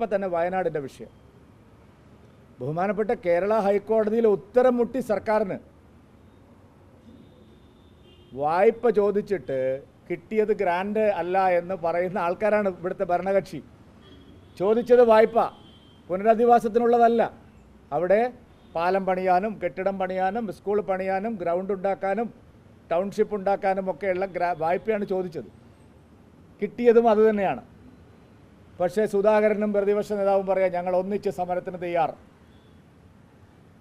ഇപ്പം തന്നെ വയനാടിന്റെ വിഷയം. ബഹുമാനപ്പെട്ട കേരള ഹൈക്കോടതിയിൽ ഉത്തരം മുട്ടി സർക്കാരിന് വായ്പ ചോദിച്ചിട്ട് കിട്ടിയത് ഗ്രാൻഡ് അല്ല എന്ന് പറയുന്ന ആൾക്കാരാണ് ഇവിടുത്തെ ഭരണകക്ഷി. ചോദിച്ചത് വായ്പ. പുനരധിവാസത്തിനുള്ളതല്ല. അവിടെ പാലം പണിയാനും കെട്ടിടം പണിയാനും സ്കൂൾ പണിയാനും ഗ്രൗണ്ട് ഉണ്ടാക്കാനും ടൗൺഷിപ്പ് ഉണ്ടാക്കാനും ഒക്കെയുള്ള വായ്പയാണ് ചോദിച്ചത്. കിട്ടിയതും അതുതന്നെയാണ് പക്ഷേ സുധാകരനും പ്രതിപക്ഷ നേതാവും പറയാം ഞങ്ങൾ ഒന്നിച്ച് സമരത്തിന് തയ്യാർ.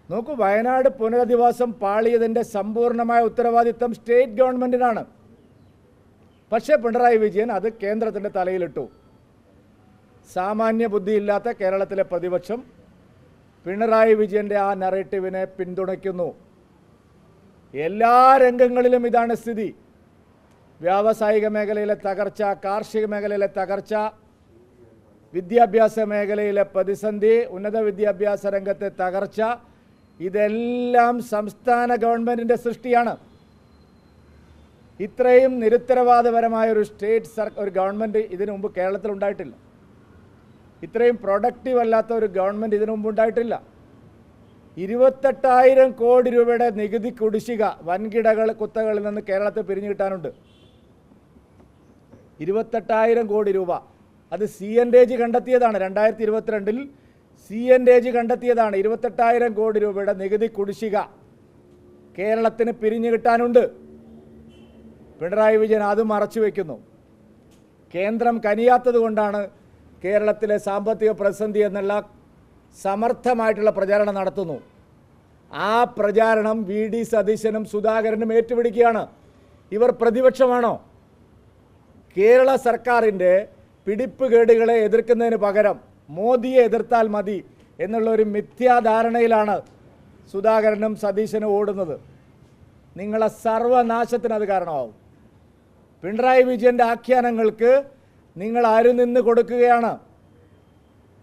നോക്കൂ വയനാട് പുനരധിവാസം പാളിയതിന്റെ സമ്പൂർണമായ ഉത്തരവാദിത്തം സ്റ്റേറ്റ് ഗവൺമെന്റിനാണ് പക്ഷേ പിണറായി വിജയൻ അത് കേന്ദ്രത്തിന്റെ തലയിലിട്ടു. സാമാന്യ ബുദ്ധിയില്ലാത്ത കേരളത്തിലെ പ്രതിപക്ഷം പിണറായി വിജയന്റെ ആ നറേറ്റീവിനെ പിന്തുണയ്ക്കുന്നു. എല്ലാ രംഗങ്ങളിലും ഇതാണ് സ്ഥിതി. വ്യാവസായിക മേഖലയിലെ തകർച്ച കാർഷിക മേഖലയിലെ തകർച്ച വിദ്യാഭ്യാസ മേഖലയിലെ പ്രതിസന്ധി ഉന്നത വിദ്യാഭ്യാസ രംഗത്തെ തകർച്ച ഇതെല്ലാം സംസ്ഥാന ഗവൺമെന്റിന്റെ സൃഷ്ടിയാണ്. ഇത്രയും നിരുത്തരവാദപരമായ ഒരു സ്റ്റേറ്റ് സർ ഒരു ഗവൺമെന്റ് ഇതിനു മുമ്പ് കേരളത്തിൽ ഉണ്ടായിട്ടില്ല. ഇത്രയും പ്രൊഡക്റ്റീവ് അല്ലാത്ത ഒരു ഗവൺമെന്റ് ഇതിനു മുമ്പ് ഉണ്ടായിട്ടില്ല. ഇരുപത്തെട്ടായിരം കോടി രൂപയുടെ നികുതി കുടിശ്ശിക വൻകിടകൾ കുത്തകളിൽ നിന്ന് കേരളത്തെ പിരിഞ്ഞു കിട്ടാനുണ്ട്. ഇരുപത്തെട്ടായിരം കോടി രൂപ. അത് സി എൻ ഡേജ് കണ്ടെത്തിയതാണ് രണ്ടായിരത്തി ഇരുപത്തിരണ്ടിൽ സി എൻ ഡേജ് കണ്ടെത്തിയതാണ് ഇരുപത്തെട്ടായിരം കോടി രൂപയുടെ നികുതി കുടിശ്ശിക. കേരളത്തിന് പിരിഞ്ഞു കിട്ടാനുണ്ട്. പിണറായി വിജയൻ അത് മറച്ചു വയ്ക്കുന്നു കേന്ദ്രം കനിയാത്തത് കൊണ്ടാണ് കേരളത്തിലെ സാമ്പത്തിക പ്രതിസന്ധി എന്നുള്ള സമർത്ഥമായിട്ടുള്ള പ്രചാരണം നടത്തുന്നു. ആ പ്രചാരണം വി ഡി സതീശനും സുധാകരനും ഏറ്റുപിടിക്കുകയാണ്. ഇവർ പ്രതിപക്ഷമാണോ? കേരള സർക്കാരിന്റെ പിടിപ്പുകേടുകളെ എതിർക്കുന്നതിന് പകരം മോദിയെ എതിർത്താൽ മതി എന്നുള്ള ഒരു മിഥ്യാധാരണയിലാണ് സുധാകരനും സതീശനും ഓടുന്നത്. നിങ്ങളെ സർവനാശത്തിന് അത് കാരണമാവും. പിണറായി വിജയന്റെ ആഖ്യാനങ്ങൾക്ക് നിങ്ങൾ അരുനിന്ന് കൊടുക്കുകയാണ്?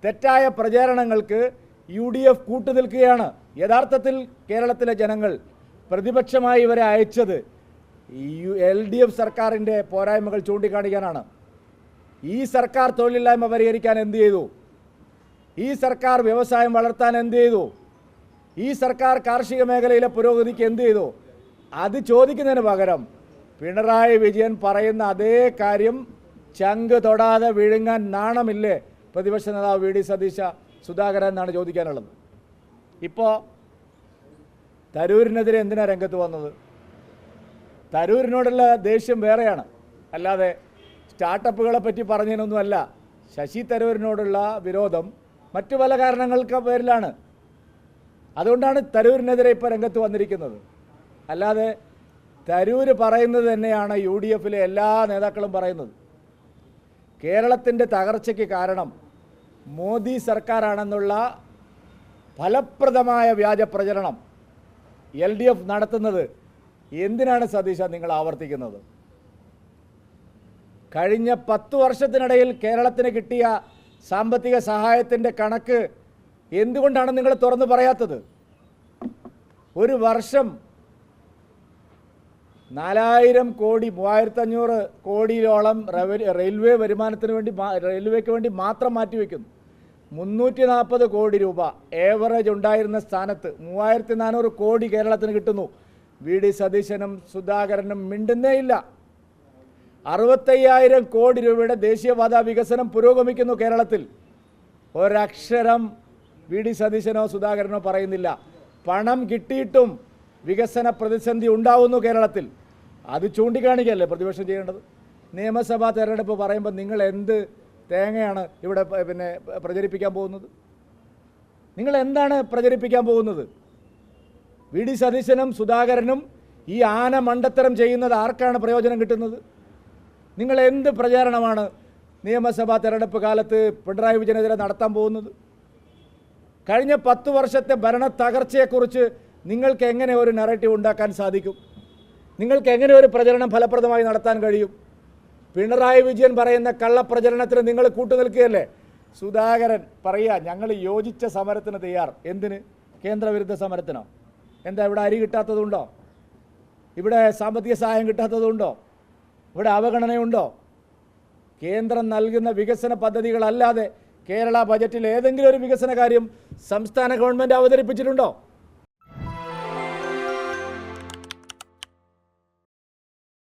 തെറ്റായ പ്രചാരണങ്ങൾക്ക് യു ഡി എഫ് കൂട്ടുനിൽക്കുകയാണ്. യഥാർത്ഥത്തിൽ കേരളത്തിലെ ജനങ്ങൾ പ്രതിപക്ഷമായി ഇവരെ അയച്ചത് എൽ ഡി എഫ് സർക്കാരിന്റെ പോരായ്മകൾ ചൂണ്ടിക്കാണിക്കാനാണ്. ഈ സർക്കാർ തൊഴിലില്ലായ്മ പരിഹരിക്കാൻ എന്ത് ചെയ്തു? ഈ സർക്കാർ വ്യവസായം വളർത്താൻ എന്ത് ചെയ്തു? ഈ സർക്കാർ കാർഷിക മേഖലയിലെ പുരോഗതിക്ക് എന്ത് ചെയ്തു? അത് ചോദിക്കുന്നതിന് പകരം പിണറായി വിജയൻ പറയുന്ന അതേ കാര്യം ചങ്ക് തൊടാതെ വിഴുങ്ങാൻ നാണമില്ലേ? പ്രതിപക്ഷ നേതാവ് വി ഡി സതീശ സുധാകരൻ എന്നാണ് ചോദിക്കാനുള്ളത്. ഇപ്പോൾ തരൂരിനെതിരെ എന്തിനാണ് രംഗത്ത് വന്നത്? തരൂരിനോടുള്ള ദേഷ്യം വേറെയാണ്. അല്ലാതെ സ്റ്റാർട്ടപ്പുകളെ പറ്റി പറഞ്ഞതിനൊന്നുമല്ല ശശി തരൂരിനോടുള്ള വിരോധം മറ്റു പല കാരണങ്ങൾക്ക് പേരിലാണ്. അതുകൊണ്ടാണ് തരൂരിനെതിരെ ഇപ്പോൾ രംഗത്ത് വന്നിരിക്കുന്നത്. അല്ലാതെ തരൂർ പറയുന്നത് തന്നെയാണ് യു ഡി എഫിലെ എല്ലാ നേതാക്കളും പറയുന്നത്. കേരളത്തിന്റെ തകർച്ചയ്ക്ക് കാരണം മോദി സർക്കാരാണെന്നുള്ള ഫലപ്രദമായ വ്യാജ പ്രചരണം എൽ ഡി എഫ് നടത്തുന്നത് എന്തിനാണ് സതീശ നിങ്ങൾ ആവർത്തിക്കുന്നത്? കഴിഞ്ഞ പത്ത് വർഷത്തിനിടയിൽ കേരളത്തിന് കിട്ടിയ സാമ്പത്തിക സഹായത്തിന്റെ കണക്ക് എന്തുകൊണ്ടാണ് നിങ്ങൾ തുറന്നു പറയാത്തത്? ഒരു വർഷം നാലായിരം കോടി മൂവായിരത്തി അഞ്ഞൂറ് കോടിയോളം റവന്യൂ റെയിൽവേ വരുമാനത്തിന് വേണ്ടി റെയിൽവേക്ക് വേണ്ടി മാത്രം മാറ്റിവെക്കുന്നു മുന്നൂറ്റി നാൽപ്പത് കോടി രൂപ ഏവറേജ് ഉണ്ടായിരുന്ന സ്ഥാനത്ത് മൂവായിരത്തി നാനൂറ് കോടി കേരളത്തിന് കിട്ടുന്നു. വി ഡി സതീശനും സുധാകരനും മിണ്ടുന്നേ ഇല്ല അറുപത്തയ്യായിരം കോടി രൂപയുടെ ദേശീയപാത വികസനം പുരോഗമിക്കുന്നു കേരളത്തിൽ. ഒരക്ഷരം വി ഡി സതീശനോ സുധാകരനോ പറയുന്നില്ല. പണം കിട്ടിയിട്ടും വികസന പ്രതിസന്ധി ഉണ്ടാവുന്നു കേരളത്തിൽ. അത് ചൂണ്ടിക്കാണിക്കല്ലേ പ്രതിപക്ഷം ചെയ്യേണ്ടത്? നിയമസഭാ തെരഞ്ഞെടുപ്പ് പറയുമ്പോൾ നിങ്ങൾ എന്ത് തേങ്ങയാണ് ഇവിടെ പിന്നെ പ്രചരിപ്പിക്കാൻ പോകുന്നത്? നിങ്ങൾ എന്താണ് പ്രചരിപ്പിക്കാൻ പോകുന്നത്? വി ഡി സതീശനും സുധാകരനും ഈ ആന മണ്ടത്തരം ചെയ്യുന്നത് ആർക്കാണ് പ്രയോജനം കിട്ടുന്നത്? നിങ്ങൾ എന്ത് പ്രചാരണമാണ് നിയമസഭാ തെരഞ്ഞെടുപ്പ് കാലത്ത് പിണറായി വിജയനെതിരെ നടത്താൻ പോകുന്നത്? കഴിഞ്ഞ പത്ത് വർഷത്തെ ഭരണ തകർച്ചയെക്കുറിച്ച് നിങ്ങൾക്ക് എങ്ങനെ ഒരു നറേറ്റീവ് ഉണ്ടാക്കാൻ സാധിക്കും? നിങ്ങൾക്ക് എങ്ങനെ ഒരു പ്രചരണം ഫലപ്രദമായി നടത്താൻ കഴിയും? പിണറായി വിജയൻ പറയുന്ന കള്ളപ്രചരണത്തിന് നിങ്ങൾ കൂട്ടുനിൽക്കുകയല്ലേ? സുധാകരൻ പറയുക ഞങ്ങൾ യോജിച്ച സമരത്തിന് തയ്യാർ. എന്തിന്? കേന്ദ്രവിരുദ്ധ സമരത്തിനോ? എന്താ ഇവിടെ അരി കിട്ടാത്തതുണ്ടോ? ഇവിടെ സാമ്പത്തിക സഹായം കിട്ടാത്തതുണ്ടോ? ഇവിടെ അവഗണനയുണ്ടോ? കേന്ദ്രം നൽകുന്ന വികസന പദ്ധതികളല്ലാതെ കേരള ബജറ്റിൽ ഏതെങ്കിലും ഒരു വികസന കാര്യം സംസ്ഥാന ഗവൺമെന്റ് അവതരിപ്പിച്ചിട്ടുണ്ടോ?